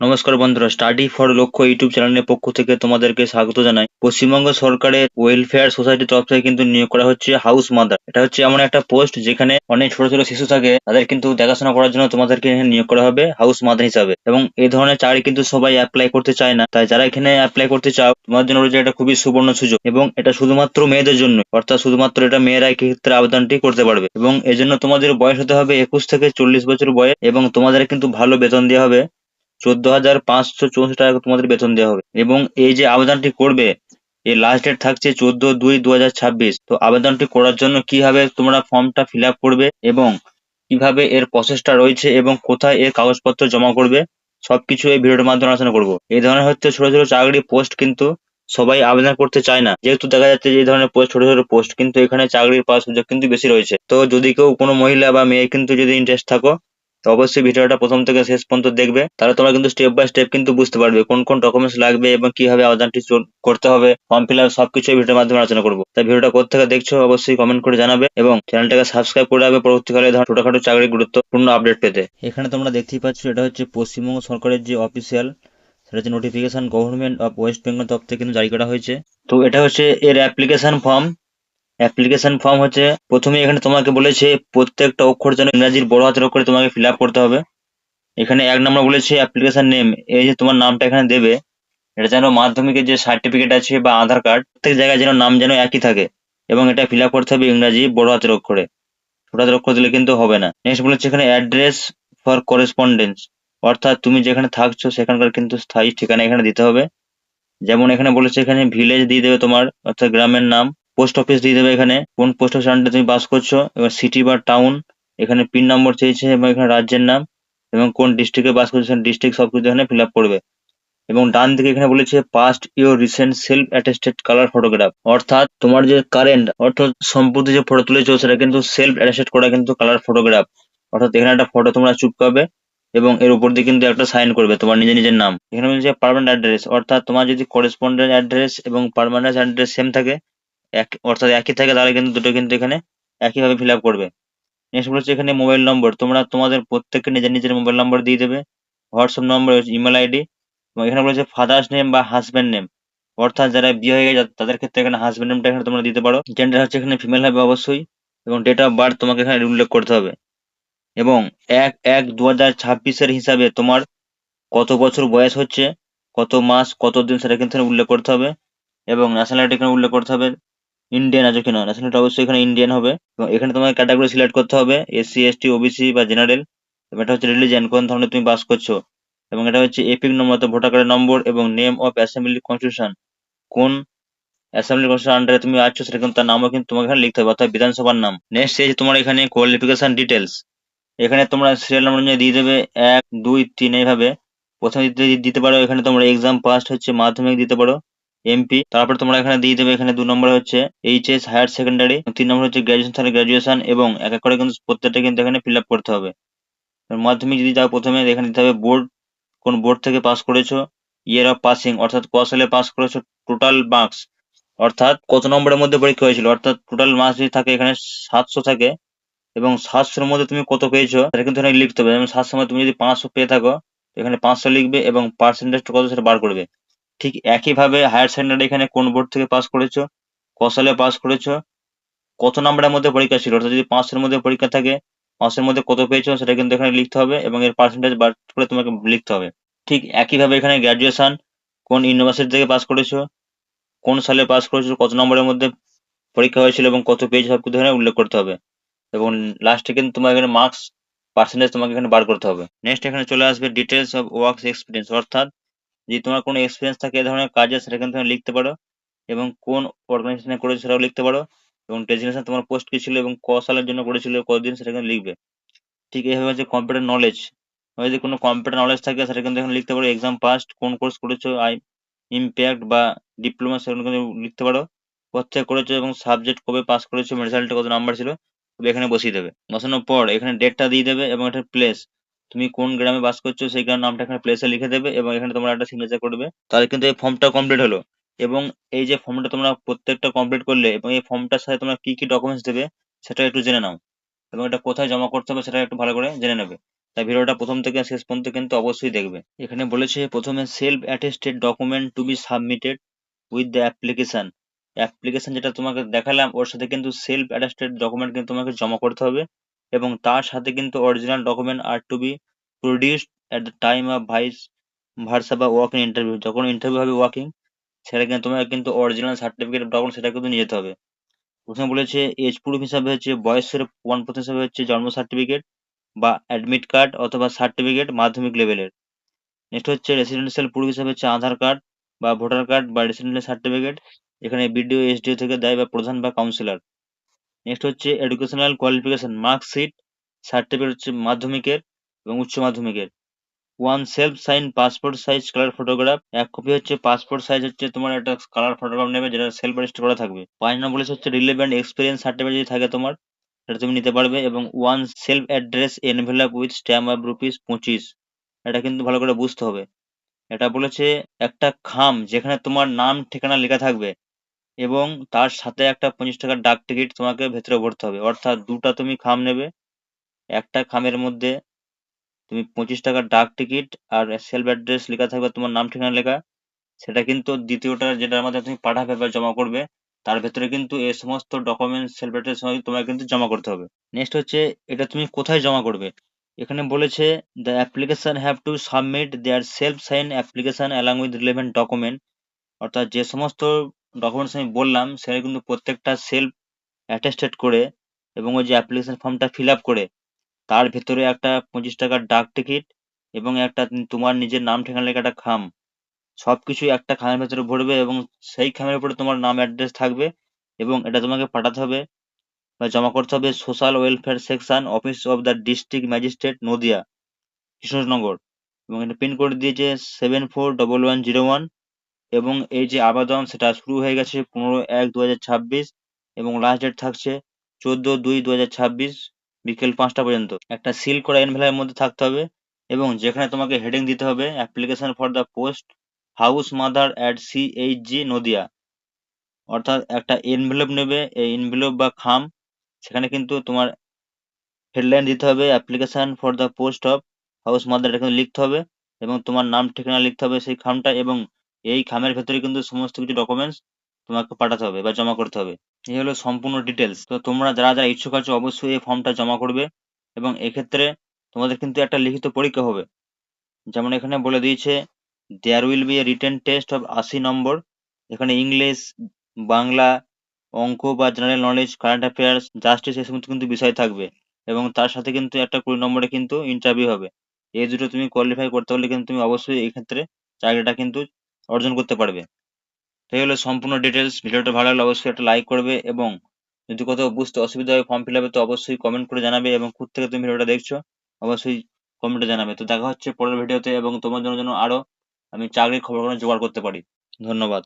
নমস্কার বন্ধুরা study for লক্ষ্য ইউটিউব চ্যানেলের পক্ষ থেকে তোমাদেরকে স্বাগত জানাই। পশ্চিমবঙ্গ সরকারের ওয়েলফেয়ার সোসাইটি তরফ থেকে কিন্তু নিয়োগ করা হচ্ছে হাউস মাদার এটা হচ্ছে এমন একটা পোস্ট যেখানে অনেক ছোট ছোট শিশু থাকে, তাদের কিন্তু দেখাশোনা করার জন্য তোমাদেরকে এখানে নিয়োগ করা হবে হাউস মাদার হিসাবে। এবং এই ধরনের চাকরি কিন্তু সবাই অ্যাপ্লাই করতে চায় না। তাই যারা এখানে অ্যাপ্লাই করতে চাও তোমার জন্য রয়েছে এটা খুবই সুবর্ণ সুযোগ। এবং এটা শুধুমাত্র মেয়েদের জন্য, অর্থাৎ শুধুমাত্র এটা মেয়েরা ক্ষেত্রে আবেদনটি করতে পারবে। এবং এজন্য তোমাদের বয়স হতে হবে একুশ থেকে চল্লিশ বছর বয়স, এবং তোমাদের কিন্তু ভালো বেতন দেওয়া হবে। চোদ্দ হাজার পাঁচশো চৌষট্টি টাকা তোমাদের বেতন দেওয়া হবে। এবং এই যে আবেদনটি করবে, এর লাস্ট ডেট থাকছে চোদ্দ দুই দু তো আবেদনটি করার জন্য কীভাবে তোমরা ফর্মটা ফিল করবে এবং কীভাবে এর প্রসেসটা রয়েছে এবং কোথায় এর কাগজপত্র জমা করবে, সবকিছু এই ভিডিওর মাধ্যমে আলোচনা করব। এই ধরনের হচ্ছে ছোট ছোট চাকরি পোস্ট কিন্তু সবাই আবেদন করতে চায় না। যেহেতু দেখা যাচ্ছে যে এই ধরনের পোস্ট, ছোট ছোট পোস্ট কিন্তু এখানে চাকরির পাওয়ার সুযোগ কিন্তু বেশি রয়েছে। তো যদি কেউ কোনো মহিলা বা মেয়ে কিন্তু যদি ইন্টারেস্ট থাকো তো অবশ্যই ভিডিওটা প্রথম থেকে শেষ পর্যন্ত দেখবে। তাহলে তোমরা কিন্তু স্টেপ বাই স্টেপ কিন্তু বুঝতে পারবে কোন কোন ডকুমেন্টস লাগবে এবং কীভাবে আবেদনটি করতে হবে ফর্ম ফিল আপ সবকিছু ভিডিওর মাধ্যমে আলোচনা করব। তাই ভিডিওটা কোথা থেকে দেখছ অবশ্যই কমেন্ট করে জানাবে এবং চ্যানেলটাকে সাবস্ক্রাইব করে রাখবে। পরবর্তীকালে ধর ছোটখাটো চাকরির গুরুত্বপূর্ণ আপডেট পেতে। এখানে তোমরা দেখতেই পাচ্ছ এটা হচ্ছে পশ্চিমবঙ্গ সরকারের যে অফিসিয়াল সেটা হচ্ছে notification government of West Bengal তরফ থেকে কিন্তু জারি করা হয়েছে। তো এটা হচ্ছে এর অ্যাপ্লিকেশন ফর্ম অ্যাপ্লিকেশন ফর্ম হচ্ছে। প্রথমে এখানে তোমাকে বলেছে, প্রত্যেকটা অক্ষর যেন ইংরাজির বড় হাতের অক্ষরে তোমাকে ফিল করতে হবে। এখানে এক নম্বর বলেছে অ্যাপ্লিকেশন নেম এই যে তোমার নামটা এখানে দেবে, এটা যেন মাধ্যমিকের যে সার্টিফিকেট আছে বা আধার কার্ড প্রত্যেক জায়গায় যেন নাম যেন একই থাকে এবং এটা ফিল করতে হবে ইংরাজি বড় হাতের অক্ষরে। ছোট হাতের অক্ষর দিলে কিন্তু হবে না। নেক্সট বলেছে এখানে অ্যাড্রেস ফর করেসপন্ডেন্স অর্থাৎ তুমি যেখানে থাকছো সেখানকার কিন্তু স্থায়ী ঠিকানা এখানে দিতে হবে। যেমন এখানে বলেছে এখানে ভিলেজ দিয়ে দেবে তোমার, অর্থাৎ গ্রামের নাম। পোস্ট অফিস দিয়ে দেবে এখানে। কোন পোস্ট অফিস আন্ডারে তুমি বাস করছ, এবার সিটি বা টাউন এখানে পিন নম্বর চেয়েছে এবং এখানে রাজ্যের নাম, এবং কোন ডিস্ট্রিক্টে বাস করছ ডিস্ট্রিক্ট সবকিছু এখানে ফিল আপ করবে। এবং ডান দিকে এখানে বলেছে paste your recent self attested colour photograph অর্থাৎ তোমার যে কারেন্ট অর্থাৎ সম্প্রতি যে ফটো তুলেছো, সেটা কিন্তু সেলফ অ্যাটেস্টেড করা কিন্তু কালার ফটোগ্রাফ অর্থাৎ এখানে একটা ফটো তোমরা চুপকাবে এবং এর উপর দিয়ে কিন্তু একটা সাইন করবে, তোমার নিজের নিজের নাম। এখানে বলছে পার্মানেন্ট অ্যাড্রেস অর্থাৎ তোমার যদি করেসপন্ডেন্ট অ্যাড্রেস এবং পার্মানেন্ট অ্যাড্রেস সেম থাকে এক, অর্থাৎ একই থাকে, তাহলে কিন্তু দুটো কিন্তু এখানে একইভাবে ফিল আপ করবে। নেক্সট বলেছে এখানে মোবাইল নম্বর তোমরা তোমাদের প্রত্যেককে নিজের নিজের মোবাইল নম্বর দিয়ে দেবে। হোয়াটসঅ্যাপ নম্বর ইমেল আইডি এবং এখানে বলেছে ফাদার্স নেম বা হাজব্যান্ড নেম অর্থাৎ যারা বিয়ে হয়ে গেছে, তাদের ক্ষেত্রে এখানে হাজব্যান্ড নেমটা এখানে তোমরা দিতে পারো। জেন্ডার হচ্ছে এখানে ফিমেল হবে অবশ্যই এবং ডেট অফ বার্থ তোমাকে এখানে উল্লেখ করতে হবে। এবং এক এক দু হাজার ছাব্বিশের হিসাবে তোমার কত বছর বয়স হচ্ছে, কত মাস, কত দিন সেটা কিন্তু উল্লেখ করতে হবে। এবং ন্যাশনালিটি এখানে উল্লেখ করতে হবে। ইন্ডিয়ান আছে কিনা ন্যাশনালিটি অবশ্যই এখানে ইন্ডিয়ান হবে। এবং এখানে তোমাকে ক্যাটাগরি সিলেক্ট করতে হবে এসসি এসটি ওবিসি বা জেনারেল এবং এটা হচ্ছে রিলিজিয়ান কোন ধরনের তুমি বাস করছ। এবং এটা হচ্ছে এপিক নম্বর ভোটার কার্ডের নম্বর এবং নেম অফ অ্যাসেম্বলি কনস্টিটিউশন কোন অ্যাসেম্বলি কনস্টিটিউশন আন্ডারে তুমি আছো, সেটা কিন্তু তার নামও কিন্তু তোমাকে এখানে লিখতে হবে, অর্থাৎ বিধানসভার নাম। নেক্সট যে তোমার এখানে কোয়ালিফিকেশন ডিটেলস এখানে তোমরা সিরিয়াল নাম্বার অনুযায়ী দিয়ে দেবে এক, দুই, তিন এইভাবে। প্রথমে দিতে দিতে পারো, এখানে তোমরা এক্সাম পাস্ট হচ্ছে, মাধ্যমিক দিতে পারো। এমপি তারপর তোমরা এখানে দিয়ে দেবে, এখানে দু নম্বর হচ্ছে এইচএস হায়ার সেকেন্ডারি তিন নম্বর হচ্ছে গ্র্যাজুয়েশন তাহলে গ্র্যাজুয়েশন এবং এক এক করে কিন্তু প্রত্যেকটা কিন্তু এখানে ফিল আপ করতে হবে। মাধ্যমিক যদি যাও প্রথমে, এখানে দিতে হবে বোর্ড কোন বোর্ড থেকে পাস করেছ ইয়ার অফ পাসিং অর্থাৎ ক সালে পাস করেছ টোটাল মার্কস অর্থাৎ কত নম্বরের মধ্যে পরীক্ষা হয়েছিল, অর্থাৎ টোটাল মার্কস যদি থাকে এখানে সাতশো থাকে, এবং সাতশোর মধ্যে তুমি কত পেয়েছ, সেটা কিন্তু এখানে লিখতে হবে, যেমন সাতশোর মধ্যে তুমি যদি পাঁচশো পেয়ে থাকো, এখানে পাঁচশো লিখবে, এবং পার্সেন্টেজটা কত সেটা বার করবে। ঠিক একইভাবে হায়ার সেকেন্ডারি এখানে কোন বোর্ড থেকে পাস করেছ? ক সালে পাস করেছ? কত নম্বরের মধ্যে পরীক্ষা ছিল? অর্থাৎ যদি পাঁচশোর মধ্যে পরীক্ষা থাকে পাঁচশোর মধ্যে কত পেয়েছ সেটা কিন্তু এখানে লিখতে হবে এবং এর পার্সেন্টেজ বার করে তোমাকে লিখতে হবে। ঠিক একইভাবে এখানে গ্র্যাজুয়েশন কোন ইউনিভার্সিটি থেকে পাস করেছ? কোন সালে পাস করেছ? কত নম্বরের মধ্যে পরীক্ষা হয়েছিল এবং কত পেয়েছ সব এখানে উল্লেখ করতে হবে। এবং লাস্টে কিন্তু তোমার এখানে মার্কস পার্সেন্টেজ তোমাকে এখানে বার করতে হবে। নেক্সট এখানে চলে আসবে ডিটেলস অফ ওয়ার্কস এক্সপিরিয়েন্স অর্থাৎ যদি তোমার কোনো এক্সপিরিয়েন্স থাকে এ ধরনের কাজে সেটা কিন্তু তুমি লিখতে পারো। এবং কোন অর্গানাইজেশনে করেছ সেটাও লিখতে পারো। এবং ডেজিগনেশন তোমার পোস্ট কি ছিল এবং ক সালের জন্য করেছিল, কতদিন সেটা কিন্তু লিখবে। ঠিক এইভাবে হচ্ছে কম্পিউটার নলেজ যদি কোনো কম্পিউটার নলেজ থাকে, সেটা কিন্তু এখানে লিখতে পারো। এক্সাম পাস্ট কোন কোর্স করেছ, আই ইম্প্যাক্ট বা ডিপ্লোমা সেগুলো কিন্তু লিখতে পারো। কোথায় করেছ এবং সাবজেক্ট কবে পাস করেছ রেজাল্টে কত নাম্বার ছিল এখানে বসিয়ে দেবে। বসানোর পর এখানে ডেটটা দিয়ে দেবে এবং এটার প্লেস তুমি কোন গ্রামে বাস করছ সেই গ্রামের নামটা এখানে প্লেসে লিখে দেবে এবং এখানে তোমরা একটা সিগনেচার করবে। তাহলে কিন্তু এই ফর্মটা কমপ্লিট হলো। এবং এই যে ফর্মটা তোমরা প্রত্যেকটা কমপ্লিট করলে এবং এই ফর্মটার সাথে তোমরা কি কি ডকুমেন্টস দেবে সেটা একটু জেনে নাও। এবং এটা কোথায় জমা করতে হবে সেটা একটু ভালো করে জেনে নেবে। তাই ভিডিওটা প্রথম থেকে শেষ পর্যন্ত কিন্তু অবশ্যই দেখবে। এখানে বলেছে, প্রথমে self attested document to be submitted with the application application যেটা তোমাকে দেখালাম, ওর সাথে কিন্তু সেলফ অ্যাটেস্টেড ডকুমেন্ট কিন্তু তোমাকে জমা করতে হবে। এবং তার সাথে কিন্তু original document are to be produced at the time of vice versa বা ওয়াকিং ইন্টারভিউ যখন ইন্টারভিউ হবে ওয়াকিং সেটা কিন্তু তোমাকে কিন্তু অরিজিনাল সার্টিফিকেট ডকুমেন্ট সেটা কিন্তু নিয়ে যেতে হবে। প্রথমে বলেছে এজ প্রুফ হিসাবে হচ্ছে, বয়সের প্রমাণপত্র হিসাবে হচ্ছে, জন্ম সার্টিফিকেট বা অ্যাডমিট কার্ড অথবা সার্টিফিকেট মাধ্যমিক লেভেলের নেক্সট হচ্ছে রেসিডেন্সিয়াল প্রুফ হিসাবে হচ্ছে, আধার কার্ড বা ভোটার কার্ড বা রেসিডেন্সিয়াল সার্টিফিকেট এখানে বিডিও এসডিও থেকে দেয় বা প্রধান বা কাউন্সিলর নেক্সট হচ্ছে এডুকেশনাল কোয়ালিফিকেশন মার্কশিট সার্টিফিকেট হচ্ছে মাধ্যমিকের এবং উচ্চ মাধ্যমিকের। One self sign passport size colour photograph এক কপি হচ্ছে পাসপোর্ট সাইজ হচ্ছে তোমার একটা কালার ফটোগ্রাফ নেবে যেটা সেলফ রেজিস্টার করা থাকবে। পাঁচ নম্বর হচ্ছে রিলেভেন্ট এক্সপিরিয়েন্স সার্টিফিকেট যদি থাকে তোমার, সেটা তুমি নিতে পারবে এবং one self address envelope with stamp of rupees পঁচিশ, এটা কিন্তু ভালো করে বুঝতে হবে। এটা বলেছে একটা খাম যেখানে তোমার নাম, ঠিকানা লেখা থাকবে। এবং তার সাথে একটা পঁচিশ টাকার ডাক টিকিট তোমাকে ভেতরে ভরতে হবে। অর্থাৎ দুটা তুমি খাম নেবে, একটা খামের মধ্যে তুমি পঁচিশ টাকার ডাক টিকিট আর সেলফ অ্যাড্রেস লেখা থাকবে তোমার নাম, ঠিকানা লেখা। সেটা কিন্তু দ্বিতীয়টা যেটার মধ্যে তুমি পাঠাবে বা জমা করবে, তার ভেতরে কিন্তু এই সমস্ত ডকুমেন্টস সেলফ অ্যাড্রেস তোমাকে কিন্তু জমা করতে হবে। নেক্সট হচ্ছে এটা তুমি কোথায় জমা করবে? এখানে বলেছে the application have to submit their self sign application along with relevant document অর্থাৎ যে সমস্ত ডকুমেন্টস আমি বললাম সেটা কিন্তু প্রত্যেকটা সেলফ অ্যাটেস্টেড করে এবং ওই যে অ্যাপ্লিকেশন ফর্মটা ফিল আপ করে, তার ভেতরে একটা পঁচিশ টাকার ডাক টিকিট এবং একটা তোমার নিজের নাম, ঠিকানা লেখা একটা খাম। সব কিছুই একটা খামের ভেতরে ভরবে এবং সেই খামের উপরে তোমার নাম অ্যাড্রেস থাকবে এবং এটা তোমাকে পাঠাতে হবে বা জমা করতে হবে social welfare section office of the district magistrate Nadia, Krishnanagar এবং এটা পিনকোড দিয়েছে seven four double one zero one এবং এই যে আবেদন, সেটা শুরু হয়ে গেছে পনেরো এক দু এবং লাস্ট ডেট থাকছে চোদ্দ দুই দু বিকেল পাঁচটা পর্যন্ত। একটা সিল করা এনভেলাপের মধ্যে থাকতে হবে এবং যেখানে তোমাকে হেডিং দিতে হবে application for the post house mother at C H G Nadia. অর্থাৎ একটা এনভেলপ নেবে, এই এনভেলপ বা খাম, সেখানে কিন্তু তোমার হেডলাইন দিতে হবে application for the post of house mother এখানে লিখতে হবে এবং তোমার নাম, ঠিকানা লিখতে হবে সেই খামটা এবং এই খামের ভেতরে কিন্তু সমস্ত কিছু ডকুমেন্টস তোমাকে পাঠাতে হবে বা জমা করতে হবে। এই হলো সম্পূর্ণ ডিটেলস তো তোমরা যারা যারা ইচ্ছুক আছো, অবশ্যই এই ফর্মটা জমা করবে এবং এক্ষেত্রে তোমাদের কিন্তু একটা লিখিত পরীক্ষা হবে। যেমন এখানে বলে দিয়েছে there will be a written test of আশি নম্বর। এখানে ইংলিশ বাংলা, অঙ্ক বা general knowledge current affairs justice এই সমস্ত কিন্তু বিষয় থাকবে। এবং তার সাথে কিন্তু একটা কুড়ি নম্বরে কিন্তু ইন্টারভিউ হবে। এই দুটো তুমি কোয়ালিফাই করতে পারলে কিন্তু তুমি অবশ্যই এই ক্ষেত্রে চাকরিটা কিন্তু অর্জন করতে পারবে। এই হলে সম্পূর্ণ ডিটেলস ভিডিওটা ভালো লাগলে অবশ্যই একটা লাইক করবে এবং যদি কোথাও বুঝতে অসুবিধা হয় ফর্ম ফিল আপে তো অবশ্যই কমেন্ট করে জানাবে এবং কোথ থেকে তুমি ভিডিওটা দেখছ, অবশ্যই কমেন্টে জানাবে। তো দেখা হচ্ছে পরের ভিডিওতে এবং তোমার জন্য যেন আরও আমি চাকরির খবরগুলো জোগাড় করতে পারি। ধন্যবাদ।